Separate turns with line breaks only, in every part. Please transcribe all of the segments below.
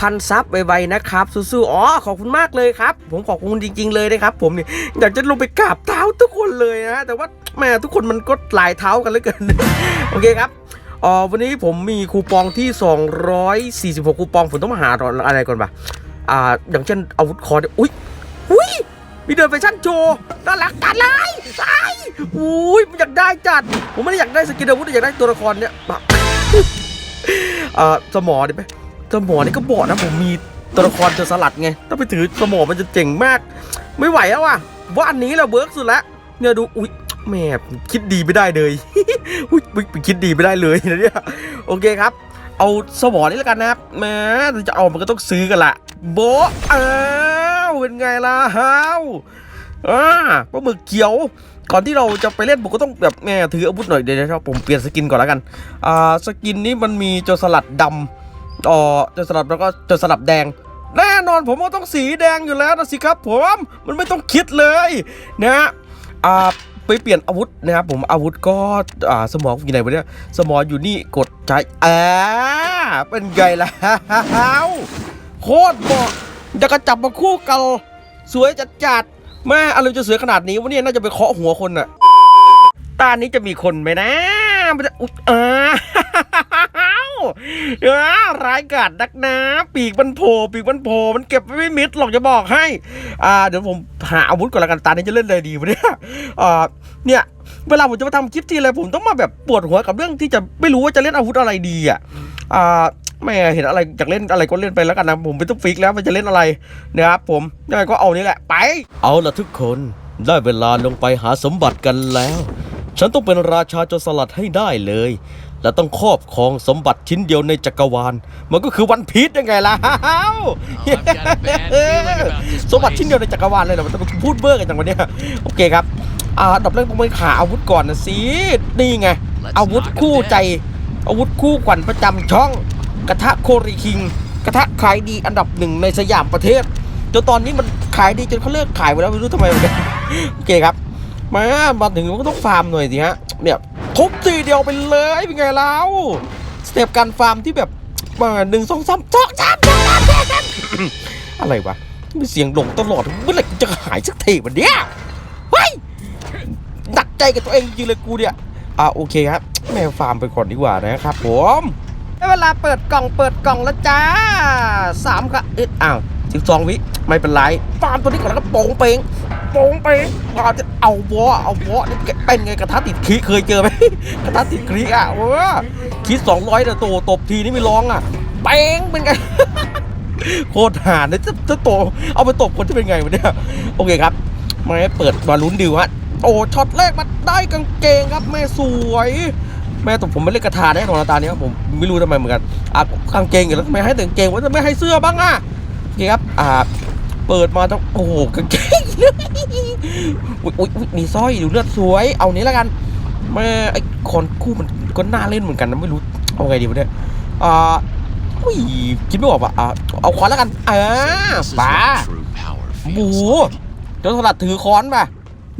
พันซับไวๆนะครับสู้ๆอ๋อขอบคุณมากเลยครับ ผมขอบคุณจริง ๆเลยนะครับ ผมเนี่ยอยากจะลงไปกราบเท้าทุกคนเลยนะแต่ว่าแม่ทุกคนมันก็หลายเท้ากันเหลือเกินโอเคครับอ๋อวันนี้ผมมีคูปองที่ 246 คูปองผมต้องมาหาอะไรก่อนปะอ่าอย่างเช่นอาวุธคอร์อุ้ยอุ้ยมีเดินแฟชั่นโชว์น่ารักจัดเลยไอ้อุ้ยอยากได้จัด ผมไม่ได้อยากได้สกินอาวุธอยากได้ตัวละครเนี่ยปะเอ่อสมอดิไหม สมอนี่ก็บอกนะผมมีตัวละครจะสลัดไง ถ้าไปถือสมอมันจะเจ๋งมาก ไม่ไหวแล้วว่ะว่าอันนี้แหละเบิร์กสุดละเนี่ยดูอุ๊ยแม่คิดดีไม่ได้เลยอุ๊ยไปคิดดีไม่ได้เลยนะเนี่ยโอเคครับ เอาสมอนี่แล้วกันนะครับแม้จะเอามันก็ต้องซื้อกันละโบอ้าวเป็นไงล่ะฮาวอ่าปลาหมึกเขียวก่อนที่เราจะไปเล่นผมก็ต้องแบบแหม่ถืออาวุธหน่อยเดี๋ยวผมเปลี่ยนสกินก่อนแล้วกัน อ่า สกินนี้มันมีโจรสลัดดำ อ๋อจรสลัดแล้วก็จรสลัดแดง แน่นอนผมว่าต้องสีแดงอยู่แล้วนะสิครับผมมันไม่ต้องคิดเลยนะฮะอ่าไปเปลี่ยนอาวุธนะครับผมอาวุธก็อ่าสมองอยู่ไหนวะเนี่ยสมองอยู่นี่กดใช้อ่าเป็นไงล่ะโคตรเหมาะจะกระจับมาคู่กันสวยจัดจัดแม่อะไรจะสวยขนาดนี้วะเนี่ยน่าจะไปเคาะหัวคนอะตานี้จะมีคนไหมนะมันจะอุ๊ยอ้า ร้ายกาจนักนะ ปีกมันโผล่ปีกมันโผล่มันเก็บไว้ไม่มิดหรอกจะบอกให้ อ่า เดี๋ยวผมหาอาวุธก่อนละกันตานี้จะเล่นอะไรดีวะเนี่ยอ่าเนี่ยเวลาผมจะมาทำคลิปทีไรผมต้องมาแบบปวดหัวกับเรื่องที่จะไม่รู้ว่าจะเล่นอาวุธอะไรดีอะอ่าแม่เห็นอะไรอยากเล่นอะไรก็เล่นไปแล้วกันนะผมไม่ต้องฟิกแล้วมันจะเล่นอะไรนะครับผมยังไงก็เอานี่แหละไป เอาละทุกคนได้เวลาลงไปหาสมบัติกันแล้ว ฉันต้องเป็นราชาโจรสลัดให้ได้เลย และต้องครอบครองสมบัติชิ้นเดียวในจักรวาล มันก็คือวันพีชยังไงล่ะ
I've got a bad feeling about this
สมบัติชิ้นเดียวในจักรวาลเลยเหรอมันจะพูดเบอร์กันจังวันนี้โอเคครับอ่าอันดับแรกต้องไปหาอาวุธก่อนนะสินี่ไง อาวุธคู่ใจ อาวุธคู่ขวัญประจำช่อง กระทะโคริคิง กระทะขายดีอันดับหนึ่งในสยามประเทศจนตอนนี้มันขายดีจนเขาเลิกขายไปแล้วไม่รู้ทำไมเหมือนกันโอเคครับ มามาถึงก็ต้องฟาร์มหน่อยสิฮะเนี่ย ทุบทีเดียวไปเลยเป็นไงแล้วสเต็ปการฟาร์มที่แบบมาหนึ่งสองสามสองสามสองสามสองสามอะไรวะมีเสียงหลงตลอดเมื่อไหร่จะหายสักทีวันเนี้ยเฮ้ยหนักใจกับตัวเองจริงเลยกูเนี่ยอ่าโอเคครับแม่ฟาร์มไปก่อนดีกว่านะครับผมได้เวลาเปิดกล่องเปิดกล่องแล้วจ้าสามครับเอ๊ะอ้าวสิบสองวิไม่เป็นไรฟาร์มตัวนี้ก่อนแล้วก็โป่งเปง โป่งเปเราจะเอาวอเอาวอนี่เป็นไงกระทะติดขีเคยเจอไหมกระทะติดขีอะเออขีสองร้อยแต่โตตบทีนี่ไม่ร้องอะเป้งเป็นไงโคตรหานเลยจะจะโตเอาไปตบคนที่เป็นไงวะเนี่ยโอเคครับมาเปิดมาลุ้นดิวฮะโอ้ช็อตแรกมาได้กางเกงครับแม่สวย แม่ต่ผมไม่เล่นกระทาแน่นอนนะตาเนี้ยผมไม่รู้ทำไมเหมือนกันอะกางเกงอยู่แล้วทำไมให้แต่กางเกงว่าจะไม่ให้เสื้อบ้างอะโอเคครับอ่า เปิดมาต้องโอ้โหกางเกงอุ๊ยอุ๊ยอุ๊ยมีสร้อยดูเลือดสวย เอานี้แล้วกันแม่ไอ้คอนคู่มันก็น่าเล่นเหมือนกันนะไม่รู้เอาไงดีวะเนี่ยอ่าอุ้ยคิดไม่ออกอะอะเอาคอนแล้วกันอ่า
This is
ป้า
what true power
บู
feels.
เจ้าสลัดถือค้อนป่ะ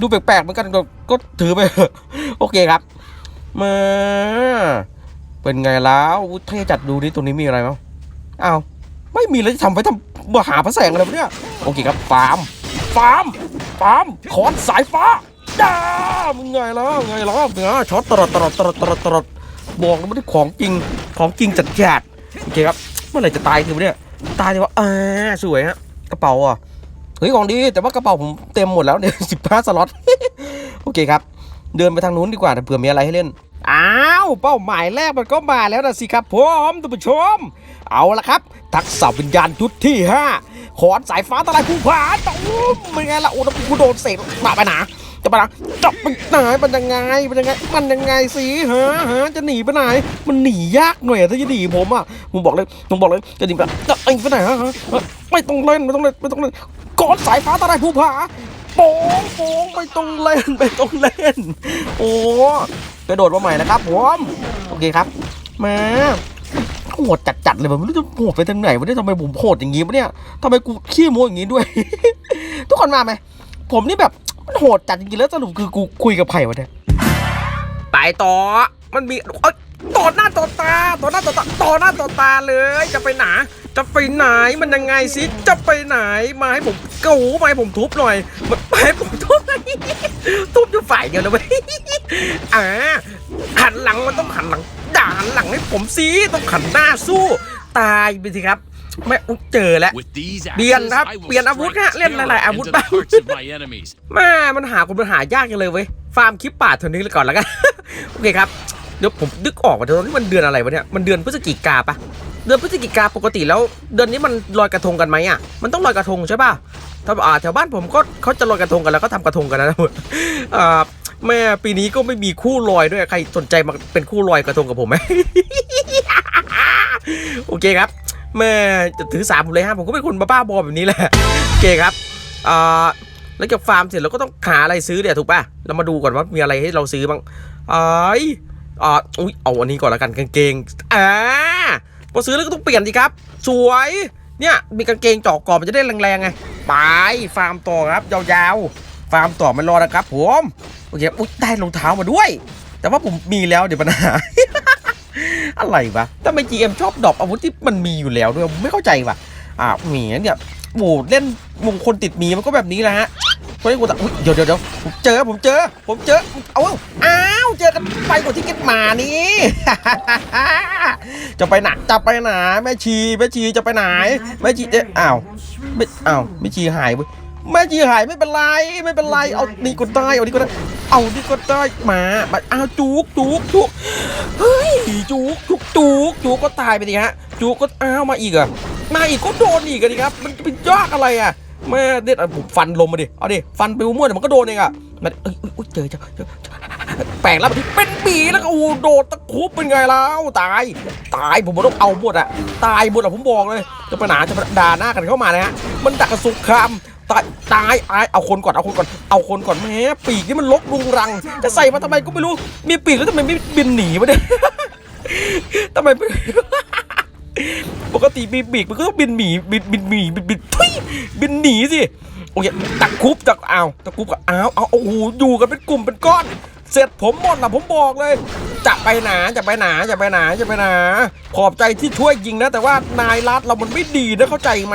ดูแปลกๆเหมือนกันก็ก็ถือไปเถอะโอเคครับมาเป็นไงแล้วอุ๊ยถ้าจะจัดดูดิตรงนี้มีอะไรมั้งอ้าวไม่มีแล้วจะทำไปทำ มาหาพระแสงอะไรวะเนี่ยโอเคครับฟาร์มฟาร์มฟาร์มคอนสายฟ้าจ้ามึงไงล่ะไงล่ะเงาช็อตตลอดตลอดตลอดตลอดตลอดบอกเลยว่าที่ของจริงของจริงจัดจัดโอเคครับเมื่อไหร่จะตายทีวะเนี่ยตายทีว่าอ่าสวยฮะกระเป๋าอะเฮ้ยของดีแต่ว่ากระเป๋าผมเต็มหมดแล้วเนี่ยสิบห้าสล็อตโอเคครับ เดินไปทางนู้นดีกว่าเผื่อมีอะไรให้เล่นอ้าวเป้าหมายแรกมันก็มาแล้วนะสิครับผมท่านผู้ชม เอาละครับ ทักษะวิญญาณยุทธที่ 5 ขอนสายฟ้าทลายภูผาตุ้มเป็นไงล่ะโอ้แล้วกูโดนเสกมาไปหนาจะไปนะจับมันไหนมันยังไงมันยังไง มันยังไงสิฮะฮะจะหนีไปไหน มันหนียากหน่อยอะถ้าจะหนีผมอะผมบอกเลยผมบอกเลยจะหนีไปจะไปไหนฮะฮะไม่ต้องเล่นไม่ต้องเล่นไม่ต้องเล่นกอนสายฟ้าทลายภูผาโป่งโป่งไม่ต้องเล่นไม่ต้องเล่น โอ้กระโดดมาใหม่นะครับผมโอเคครับมา โหดจัดๆเลยผมไม่รู้จะโหดไปทางไหนวะเนี่ยทำไมผมโหดอย่างงี้วะเนี่ยทำไมกูขี้โม้อย่างงี้ด้วย ทุกคนมาไหมผมนี่แบบมันโหดจัดจริงๆแล้วสรุปคือกูคุยกับใครวะเนี่ยไปต่อมันมีเอ้ยต่อหน้าต่อตาต่อหน้าต่อตาต่อหน้าต่อตาเลย จะไปไหนจะไปไหนมันยังไงสิจะไปไหนมาให้ผมโอ้โหมาให้ผมทุบหน่อยมา ให้ผมทุบทุบอยู่ฝ่ายเดียวนะเว้ยอ่าหันหลังมันต้องหันหลังด่าหันหลังให้ผมสิต้องหันหน้าสู้ ตายไปสิครับไม่อุ๊ยเจอแล้ว
With these
เปลี่ยน
axes,
ครับ
I will
เปลี่ยนอาวุธ
strike
ฮะเล่นหลายๆ
terror
อาวุธ
into the
บ้าง
hearts of my enemies.
แม่มันหาคนมันหายากจังเลยเว้ยฟาร์มคลิปป่าเท่านี้เลยก่อนแล้วกันโอเคครับเดี๋ยวผมนึกออกว่าตอนนี้มันเดือนอะไรวะเนี่ยมันเดือนพฤศจิกาปะ เดือนพฤศจิกาปกติแล้ว เดือนนี้มันลอยกระทงกันไหมอะ มันต้องลอยกระทงใช่ป่ะถ้าอ่าแถวบ้านผมก็เขาจะลอยกระทงกันแล้วก็ทำกระทงกันนะอ่าแม่ปีนี้ก็ไม่มีคู่ลอยด้วยใครสนใจมาเป็นคู่ลอยกระทงกับผมไหมโอเคครับ แม่จะถือสามผมเลยฮะผมก็เป็นคนบ้าบอแบบนี้แหละโอเคครับอ่าแล้วจากฟาร์มเสร็จเราก็ต้องหาอะไรซื้อเดี๋ยวถูกป่ะเรามาดูก่อนว่ามีอะไรให้เราซื้อบ้างไอ้ยอ่าอุ้ยเอาอันนี้ก่อนละกันกางเกงอ่า พอซื้อแล้วก็ต้องเปลี่ยนดีครับ สวย เนี่ยมีกางเกงเจาะกรอบมันจะได้แรงๆไง ไปฟาร์มต่อครับยาวๆ ฟาร์มต่อไม่รอนะครับผมโอเคอุ๊ยได้รองเท้ามาด้วย แต่ว่าผมมีแล้วเดี๋ยวปัญหา อะไรวะทำไม GM ชอบดรอปอาวุธที่มันมีอยู่แล้วด้วยไม่เข้าใจว่ะอ่าหมีเนี่ยโหเล่นมงคลติดหมีมันก็แบบนี้แหละฮะคนที่กูตะอุ๊ยเดี๋ยวเดี๋ยวเดี๋ยวผมเจอผมเจอ ผมเจอเอาอ้า เจอกันไปกว่าที่เก็ตมานี่จะไปไหนจะไปไหนแม่ชีแม่ชีจะไปไหนแม่ชีเอ๊ะอ้าวไม่อ้าวแม่ชีหายเว้ยแม่ชีหายไม่เป็นไรไม่เป็นไรเอานี่ก็ได้เอานี่ก็ได้เอานี่ก็ได้มามาอ้าวจุกจุกจุกเฮ้ยจุกจุกจุกจุกก็ตายไปดิฮะจุกก็อ้าวมาอีกอะมาอีกก็โดนอีกอะดิครับ มันเป็นยากอะไรอะแม่เด็ดอะผมฟันลมมาดิเอาดิฟันไปมั่วเดี๋ยวมันก็โดนเองอะมันเอ้ยเจอจอเจอเจอ แปลงแล้วเป็นปีแล้วก็โอ้โดดตะคุบเป็นไงแล้วตาย ตายผมบอกต้องเอาหมดอะตายหมดอะผมบอกเลยจะไปหนาจะด่าหน้ากันเข้ามานะฮะมันดักสุกครามตายตายตายเอาคนก่อนเอาคนก่อนเอาคนก่อนแหม่ปีกนี่มันลกรุงรัง จะใส่มาทำไมก็ไม่รู้มีปีกแล้วทำไมไม่บินหนีวะเนี่ยทำไมปกติมีปีกมันก็ต้องบินหนีบินบินหนีบินบินทุยบินหนีสิโอเคตะคุบตะอ้าวตะคุบกับอ้าวเอาโอ้โหอยู่กันเป็นกลุ่มเป็นก้อน เสร็จผมหมดละผมบอกเลย จะไปหนาจะไปหนาจะไปหนาจะไปหนา ขอบใจที่ช่วยยิงนะ แต่ว่านายรัดเรามันไม่ดีนะเข้าใจไหม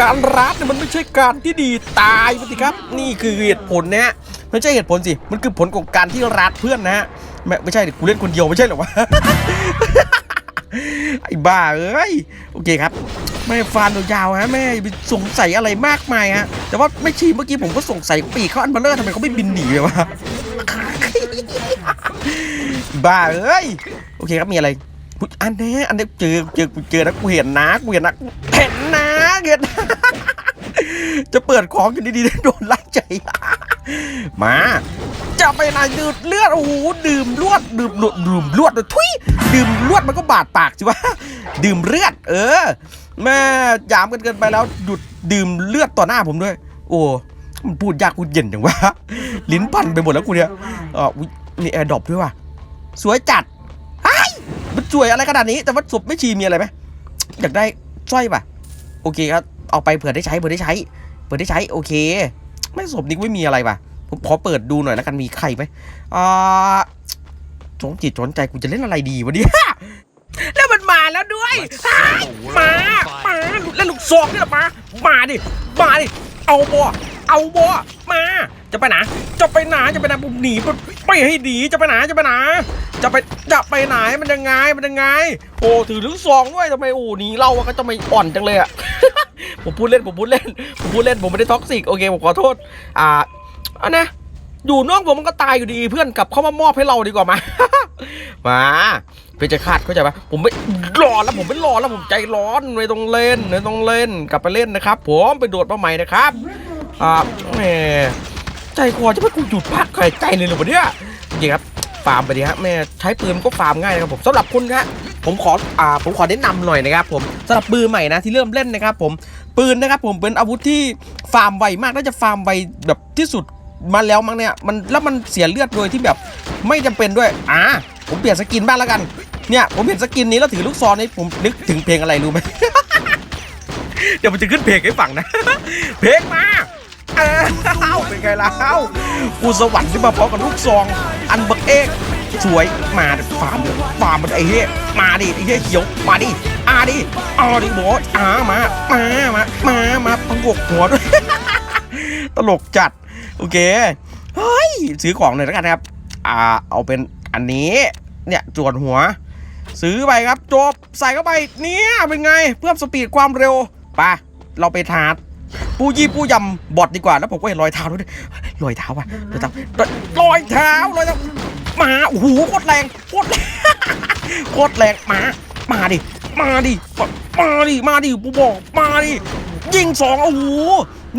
การรัดเนี่ยมันไม่ใช่การที่ดีตายไปสิครับ นี่คือเหตุผลนะฮะไม่ใช่เหตุผลสิ มันคือผลของการที่รัดเพื่อนนะฮะไม่ไม่ใช่ดิกูเล่นคนเดียวไม่ใช่หรอวะไอ้บ้าเอ้ยโอเคครับแม่ฟันยาวฮะแม่ไปสงสัยอะไรมากมายฮะแต่ว่าไม่ชีเมื่อกี้ผมก็สงสัยปีกเขาอันเบลเลอร์ทำไมเขาไม่บินหนีเลยวะ บ้าเอ้ยโอเคครับมีอะไรอันนี้อันนี้เจอเจอเจอนะกูเห็นนะกูเห็นนะกูเห็นนะเห็นจะเปิดของอยู่ดีๆโดนไล่ใจมาจะไปไหนดื่มเลือดโอ้โหดื่มลวดดื่มลวดดื่มลวดทุยดื่มลวดมันก็บาดปากสิวะดื่มเลือด เออแม่ยามกันเกินไปแล้วหยุดดื่มเลือดต่อหน้าผมด้วย โอ้มันพูดยากพูดเย็นอย่างวะลิ้นพันไปหมดแล้วกูเนี่ยอออุ๊ยนี่แอร์ดรอปด้วยว่ะ สวยจัดไอ้ยมันสวยอะไรขนาดนี้ แต่ว่าศพไม่ชีมีอะไรไหมอยากได้สร้อยป่ะ โอเคครับ เอาไปเผื่อได้ใช้ เผื่อได้ใช้ เผื่อได้ใช้ โอเค ไม่ศพนี้ไม่มีอะไรป่ะ ผมขอเปิดดูหน่อยแล้วกัน มีใครไหมอ่าสงจิตสนใจกูจะเล่นอะไรดีวะเนี่ยแล้วมันมาแล้วด้วย
Let's set the world
มา
on
มา
fire.
เล่นลูกซองนี่แหละมา มาดิ มาดิ เอาบัวเอาบัวมา จะไปไหนจะไปไหนจะไปไหนผมหนีมันไม่ให้หนีจะไปไหนจะไปไหนจะไปจะไปไหนมันยังไงมันยังไง โอ้ถือลูกซองด้วยทำไมโอ้หนีเราอะก็ทำไมอ่อนจังเลยอะผมพูดเล่นผมพูดเล่นผมพูดเล่นผมไม่ได้ท็อกซิกโอเคผมขอโทษ อ่าอันนะอยู่นอกผมมันก็ตายอยู่ดีเพื่อนกลับเข้ามามอบให้เราดีกว่ามามาเพชรคาดเข้าใจปะผมไม่รอแล้วผมไม่รอแล้วผมใจร้อนไม่ต้องเล่นไม่ต้องเล่นกลับไปเล่นนะครับ ผมไปโดดมาใหม่นะครับอ่าแหม ใจคอจะไม่กูหยุดพักหายใจเลยหรือวะเนี่ยจริงครับฟาร์มไปดีฮะแม่ใช้ปืนก็ฟาร์มง่ายนะครับผมสำหรับคุณฮะผมขออ่าผมขอแนะนำหน่อยนะครับผมสำหรับปืนใหม่นะที่เริ่มเล่นนะครับผมปืนนะครับผมเป็นอาวุธที่ฟาร์มไวมากน่าจะฟาร์มไวแบบที่สุดมาแล้วมั้งเนี่ยมันแล้วมันเสียเลือดโดยที่แบบไม่จำเป็นด้วยอ่าผมเปลี่ยนสกินบ้างแล้วกันเนี่ยผมเห็นสกินนี้แล้วถือลูกซองนี่ผมนึกถึงเพลงอะไรรู้ไหมเดี๋ยวมันจะขึ้นเพลงให้ฟังนะ เพลงมา อ้าวเป็นไงล่ะกูสวรรค์ที่มาพร้อมกับลูกซอง อันบักเอกสวยมาฟาร์มเลยฟาร์มมันไอ้เหี้ยมาดิไอ้เหี้ยเขียวมาดิอาดิอาดิบอสอามามามามามาพังกกหัวด้วยตลกจัด โอเคเฮ้ยซื้อของหน่อยแล้วกันนะครับ อ่าเอาเป็นอันนี้เนี่ยจวนหัว ซื้อไปครับจบใส่เข้าไปเนี่ยเป็นไงเพิ่มสปีดความเร็วไปเราไปทาร์ ปูยี่ปูยำบอดดีกว่า แล้วผมก็เห็นรอยเท้าด้วยรอยเท้าว่ะรอยเท้ารอยเท้ารอยเท้ามาโอ้โหโคตรแรงโคตรแรงโคตรแรงมามาดิมาดิมาดิมาดิปูบอกมาดิยิงสองโอ้โห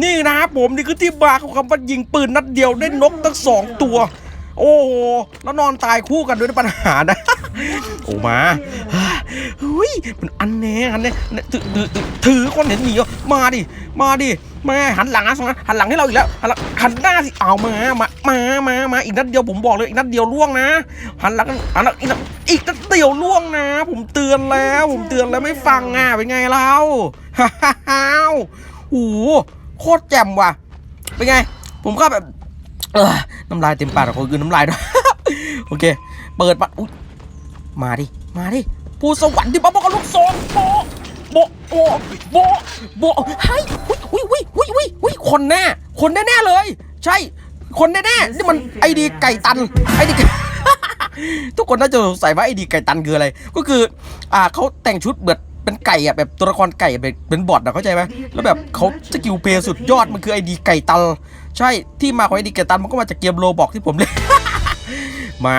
นี่นะครับผมนี่คือที่บาของคำว่ายิงปืนนัดเดียวได้นกตั้งสองตัว โอ้โหแล้วนอนตายคู่กันด้วยปัญหานะโอ้มาเฮ้ยมันอันแน่อันแน่ถือถือถือคนเห็นหมีอะมาดิมาดิมาหันหลังนะสองนะหันหลังให้เราอีกแล้วหันหลังหันหน้าสิเอามามามามามาอีกนัดเดียวผมบอกเลยอีกนัดเดียวล่วงนะ หันหลังหันหลังอีกนัดอีกนัดเดียวล่วงนะ ผมเตือนแล้ว ผมเตือนแล้วไม่ฟังอะเป็นไงเราฮ่าฮ่าฮ่าโอ้โหโคตรแจ่มว่ะเป็นไง ผมก็แบบ น้ำลายเต็มปากแต่คนอื่นน้ำลายด้วยโอเค เปิดมาอุ๊ยมาดิ มาดิปูสวรรค์ที่บ้าบอกกับลูกซองโบโบโบโบโบเฮ้ยอุ้ยอุ้ยอุ้ยอุ้ยอุ้ยคนแน่ คนแน่ๆเลย ใช่ คนแน่ๆนี่มันไอดีไก่ตัน ไอดีทุกคนน่าจะสงสัยว่าไอดีไก่ตันคืออะไร ก็คือ อ่าเขาแต่งชุดแบบ เป็นไก่อะแบบตัวละครไก่แบบเป็นบอทอะเข้าใจไหมแล้วแบบเขาสกิลเพลย์สุดยอดมันคือไอดีไก่ตันใช่ที่มาของไอดีไก่ตันมันก็มาจากเกมโลบอกที่ผมเล่นมา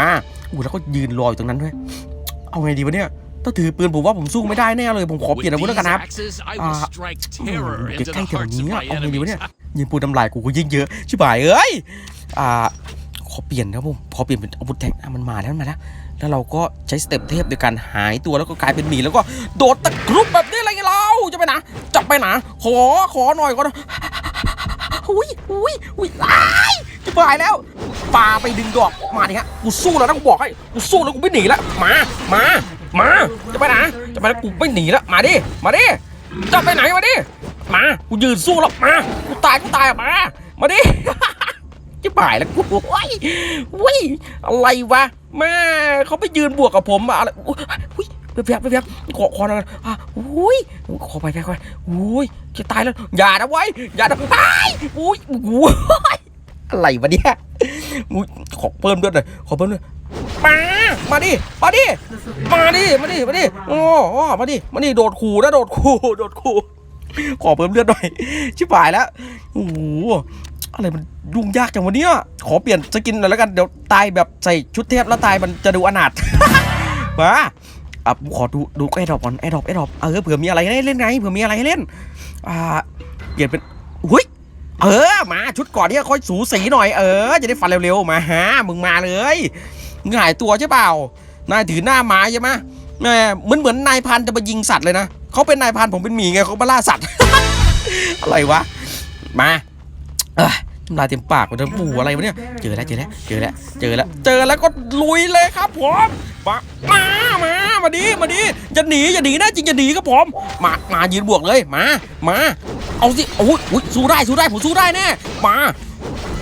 อู้แล้วก็ยืนรออยู่ตรงนั้นด้วยเอาไงดีวะเนี่ยถ้าถือปืนผมว่าผมสู้ไม่ได้แน่เลย ผมขอเปลี่ยนอาวุธแล้วกันนะครับ
axes, I
Ah,
will strike terror
อืม
into
ใกล้
the
ๆแถว
hearts
นี้
of
อะ
my
เอาไงดีวะ
enemies.
เนี่ยยิงปืนทำลายกูก็ยิงเยอะชิบหายเอ้ยอ่าขอเปลี่ยนนะครับผมขอเปลี่ยนเป็นอาวุธแทงอะมันมาแล้วมันมาแล้ว แล้วเราก็ใช้สเต็ปเทพโดยการหายตัวแล้วก็กลายเป็นหมีแล้วก็โดดตะครุบแบบนี้อะไรกันเราจะไปนะจับไปนะขอขอหน่อยก็อุ้ยอุ้ยอุ้ยอ้ายจะบายแล้วปาไปดึงดอกมาดิฮะกูสู้แล้วนะกูบอกให้กูสู้แล้วกูไม่หนีแล้วมามามาจะไปนะจะไปแล้วกูไม่หนีแล้วมาดิมาดิจะไปไหนมาดิมากูยืนสู้แล้วมากูตายกูตายมามาดิจะบ่ายแล้วกูว้ยว้ยอะไรวะ แม่เขาไปยืนบวกกับผมอะอะไรอุ้ยอุ้ยไปแป๊บไปแป๊บขอขอหน่อยอะอุ้ยขอไปไปไปอุ้ยจะตายแล้ว อย่านะไว้ อย่านะตายอุ้ยอุ้ยอะไรวะเนี่ยอุ้ยขอเพิ่มด้วยหน่อยขอเพิ่มด้วยมามาดิ มาดิ มาดิ มาดิ มาดิ โอ้โอ้มาดิ มาดิ โดดขู่นะ โดดขู่ โดดขู่ ขอเพิ่มเลือดหน่อย ชิบหายแล้ว โอ้โห อะไรมันยุ่งยากจังวะเนี่ยขอเปลี่ยนสกินหน่อยแล้วกัน เดี๋ยวตายแบบใส่ชุดเทพแล้วตายมันจะดูอนาถมาอะขอดูดูไอ้ดอกก่อนไอ้ดอกไอ้ดอกเออเผื่อมีอะไรให้เล่นไงเผื่อมีอะไรให้เล่น อ่า เปลี่ยนเป็นอุ้ยเออมาชุดก่อนเนี่ค่อยสูสีหน่อยเออจะได้ฟันเร็วๆมาฮะมึงมาเลยมึงหายตัวใช่เปล่านายถือหน้าไม้ใช่ไหมแหมเหมือนเหมือนนายพันจะมายิงสัตว์เลยนะเขาเป็นนายพันผมเป็นหมีไงเขามาล่าสัตว์ อะไรวะมา น้ำลายเต็มปากหมดเลยปูอะไรวะเนี่ย เจอแล้วเจอแล้วเจอแล้วเจอแล้วเจอแล้วก็ลุยเลยครับผมมามามามาดิมาดิจะหนีอย่าหนีนะจริงจะหนีครับผมมามายืนบวกเลยมามาเอาสิโอ้ยอุ๊ยสู้ได้สู้ได้ผมสู้ได้แน่มา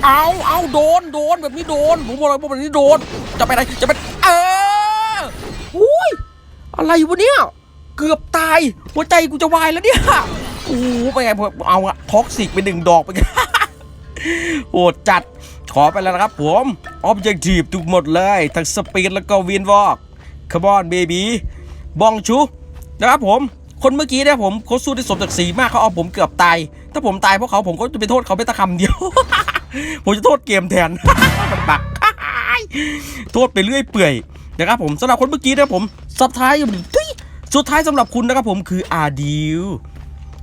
เอาเอาโดนโดนแบบนี้โดนผมบอกเลยว่าแบบนี้โดนจะไปไหนจะไปเอออุ้ยอะไรวะเนี่ยเกือบตายหัวใจกูจะวายแล้วเนี่ยโอ้โหไปไงผมเอาอะท็อกซิกไปหนึ่งดอกไปไง โหดจัดขอไปแล้วนะครับผมออบเจกตีฟทุกหมดเลย ทั้งสปีดแล้วก็วินวอกคาร์บอนเบบีบองชูนะครับผมคนเมื่อกี้เนี่ยผมเขาสู้ได้สมศักดิ์ศรีมากเขาเอาผมเกือบตาย ถ้าผมตายเพราะเขาผมก็จะไปโทษเขาไปตะคำเดียว ผมจะโทษเกมแทนมันบักโทษไปเรื่อยเปื่อยนะครับผมสำหรับคนเมื่อกี้นะผมสุดท้ายทุยสุดท้ายสำหรับคุณนะครับผมคืออาดิว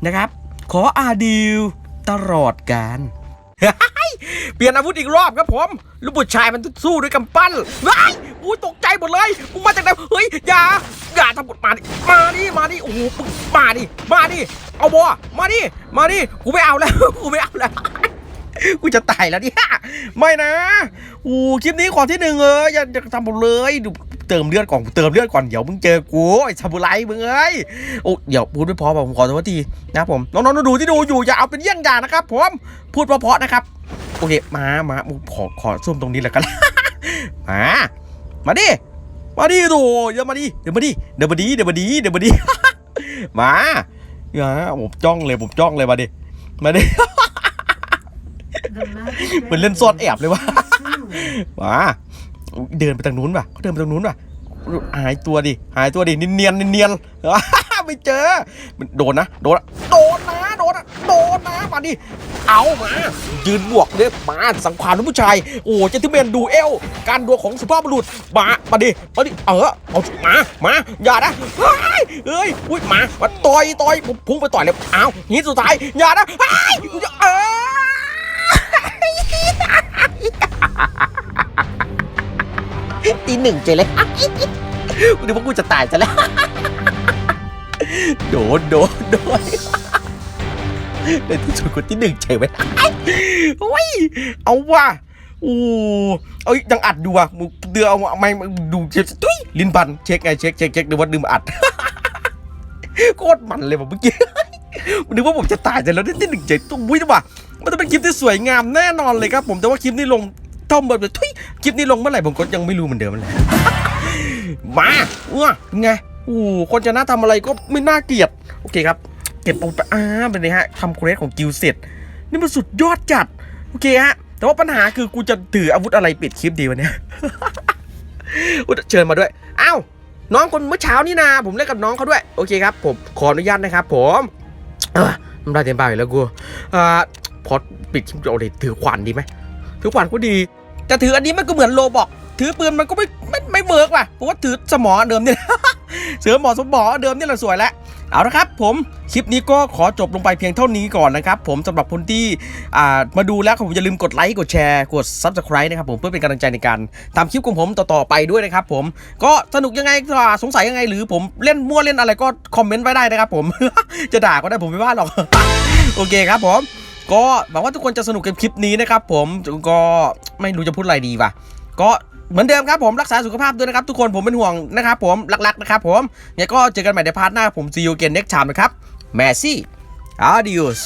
นะครับ ขออาดิวตลอดการ เปลี่ยนอาวุธอีกรอบครับผม ลูกบุตรชายมันสู้ด้วยกำปั้นว้ายอ้ยตกใจหมดเลยมึงมาจากไหนเฮ้ยอย่าอย่าทำบทมาดิมาดิมาดิโอ้โหมึงมาดิมาดิเอาบอมาดิมาดิกูไม่เอาแล้วกูไม่เอาแล้ว กูจะตายแล้วเนี่ยไม่นะอู้คลิปนี้ขอที่หนึ่งเอออย่าอย่าทำผมเลยดูเติมเลือดก่อนเติมเลือดก่อนเดี๋ยวมึงเจอกูไอ้ซาบุไรมึงเอ้ยโอ้เดี๋ยวพูดไม่พอผมขอโทษทีนะครับผมน้องๆดูที่ดูอยู่อย่าเอาเป็นเยี่ยงอย่างนะครับผมพูดเพราะๆนะครับโอเคมามาขอขอซุ่มตรงนี้แล้วกันมามาดิมาดิโถเดี๋ยวมาดิเดี๋ยวมาดิเดี๋ยวมาดิเดี๋ยวมาดิเดี๋ยวมาดิมาอย่าผมจ้องเลยผมจ้องเลยมาดิมาดิ เหมือนเล่นซ่อนแอบเลยวะมาเดินไปทางนู้นป่ะเขาเดินไปทางนู้นป่ะหายตัวดิหายตัวดิเนียนๆเนียนๆไม่เจอมันโดนนะโดนนะโดนนะโดนนะโดนนะมาดิเอามายืนบวกเนี่ยมาสังขารของผู้ชายโอ้เจนทิเมนดูเอลการดวลของสุภาพบุรุษมามาดิมาดิเออเอามามาอย่านะเฮ้ยเอ้ยอุ้ยมามาต่อยต่อยผมพุ่งไปต่อยเลยเอาหินสุดท้ายอย่านะเฮ้ยเออ ตีหนึ่งเจเลยกูนึกว่ากูจะตายซะแล้ว โดนโดนโดนในที่สุดคนที่หนึ่งเฉยไปโอ้ย เอาว่ะโอ้เอ้ยยังอัดดูว่ะมึงเดือเอาไม่ดูเช็คทุยลิ้นพันเช็คไงเช็คเช็คเช็คดูว่าดื่มอัดโคตรมันเลยว่ะเมื่อกี้นึกว่าผมจะตายแต่แล้วได้ที่หนึ่งเจ็ดตุ้งวุ้ยว่ะ มันจะเป็นคลิปที่สวยงามแน่นอนเลยครับผมแต่ว่าคลิปนี้ลงเท่าแบบทุยคลิปนี้ลงเมื่อไหร่ผมก็ยังไม่รู้เหมือนเดิมเลยมาว้าไงโอ้คนจะน่าทำอะไรก็ไม่น่าเกลียดโอเคครับ เก็บเอาไปอ่าเป็นไงฮะทำเควสของกิลเสร็จ นี่มันสุดยอดจัด โอเคฮะ แต่ว่าปัญหาคือกูจะถืออาวุธอะไรปิดคลิปดีวันนี้อุ๊ยเชิญมาด้วยอ้าวน้องคนเมื่อเช้านี่นาผมเล่นกับน้องเขาด้วย โอเคครับ ผมขออนุญาตนะครับ ผมเออน้ำลายเต็มปากอีกแล้วกูอ่า พอปิดคลิปเอาเลยถือขวานดีไหมถือขวานก็ดีแต่ถืออันนี้มันก็เหมือนโลบอกถือปืนมันก็ไม่ไม่ไม่เวิร์กว่ะผมว่าถือสมอเดิมเนี่ยเสือหมอสมอเดิมนี่แหละสวยแล้วเอาละครับผมคลิปนี้ก็ขอจบลงไปเพียงเท่านี้ก่อนนะครับ ผมสำหรับคนที่มาดูแล้วผมอย่าลืมกดไลค์กดแชร์กด Subscribe นะครับผมเพื่อเป็นกำลังใจในการทำคลิปของผมต่อๆไปด้วยนะครับผมก็สนุกยังไงก็สงสัยยังไง หรือผมเล่นมั่วเล่นอะไรก็คอมเมนต์ไว้ได้นะครับผมจะด่าก็ได้ผมไม่ว่าหรอกโอเคครับผม ก็หวังว่าทุกคนจะสนุกกับคลิปนี้นะครับผมก็ไม่รู้จะพูดอะไรดีว่ะ ก็เหมือนเดิมครับผมรักษาสุขภาพด้วยนะครับทุกคนผมเป็นห่วงนะครับผมรักๆนะครับผมเนี่ยก็เจอกันใหม่ในพาร์ทหน้าผมซีอูเกนเน็กชามนะครับแมซี่อาดิอุส